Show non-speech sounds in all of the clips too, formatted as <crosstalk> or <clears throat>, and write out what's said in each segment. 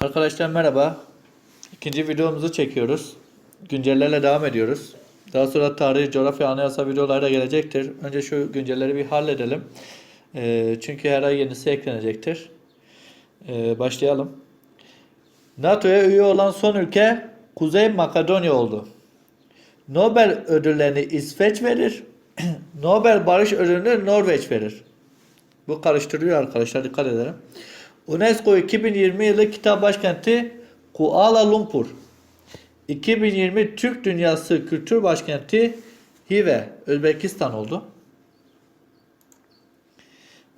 Arkadaşlar merhaba. İkinci videomuzu çekiyoruz. Güncellerle devam ediyoruz. Daha sonra tarih, coğrafya, anayasa videoları da gelecektir. Önce şu güncelleri bir halledelim. Ee, çünkü her ay yenisi eklenecektir. Ee, başlayalım. NATO'ya üye olan son ülke Kuzey Makedonya oldu. Nobel ödüllerini İsveç verir. <clears throat> Nobel Barış Ödülünü Norveç verir. Bu karıştırıyor arkadaşlar dikkat edelim. UNESCO 2020 yılı kitap başkenti Kuala Lumpur. 2020 Türk Dünyası Kültür Başkenti Hive, Özbekistan oldu.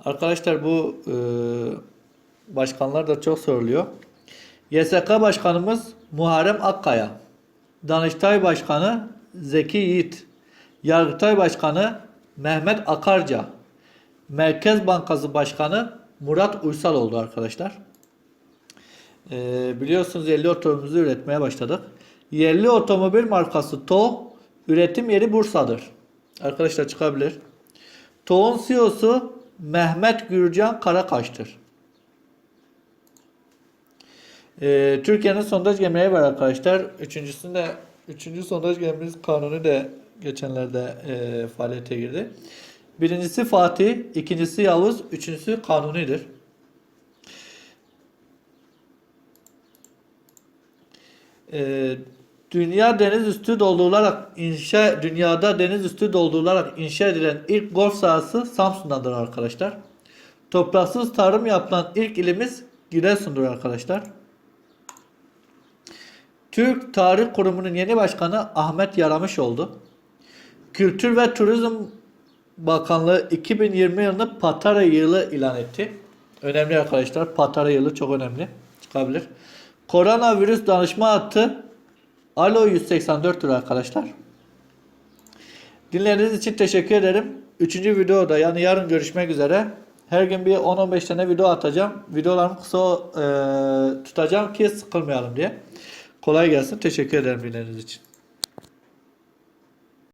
Arkadaşlar bu e, başkanlar da çok soruluyor. YSK Başkanımız Muharrem Akkaya. Danıştay Başkanı Zeki Yiğit. Yargıtay Başkanı Mehmet Akarca. Merkez Bankası Başkanı Murat Uysal oldu arkadaşlar. Ee, biliyorsunuz yerli otomobilimizi üretmeye başladık. Yerli otomobil markası TOG üretim yeri Bursa'dır. Arkadaşlar çıkabilir. TOG'un CEO'su Mehmet Gürcan Karakaş'tır. Ee, Türkiye'nin sondaj gemileri var arkadaşlar. Üçüncüsünde üçüncü sondaj gemimiz kanunu da geçenlerde e, faaliyete girdi. Birincisi Fatih, ikincisi Yavuz, üçüncüsü Kanuni'dir. Ee, dünya deniz üstü doldurularak inşa dünyada deniz üstü doldurularak inşa edilen ilk golf sahası Samsun'dadır arkadaşlar. Topraksız tarım yapılan ilk ilimiz Giresun'dur arkadaşlar. Türk Tarih Kurumu'nun yeni başkanı Ahmet Yaramış oldu. Kültür ve Turizm Bakanlığı 2020 yılını Patara yılı ilan etti. Önemli arkadaşlar. Patara yılı çok önemli. Çıkabilir. Koronavirüs danışma hattı Alo 184'tür arkadaşlar. Dinlediğiniz için teşekkür ederim. Üçüncü videoda yani yarın görüşmek üzere. Her gün bir 10-15 tane video atacağım. Videolarımı kısa e, tutacağım ki sıkılmayalım diye. Kolay gelsin. Teşekkür ederim dinlediğiniz için.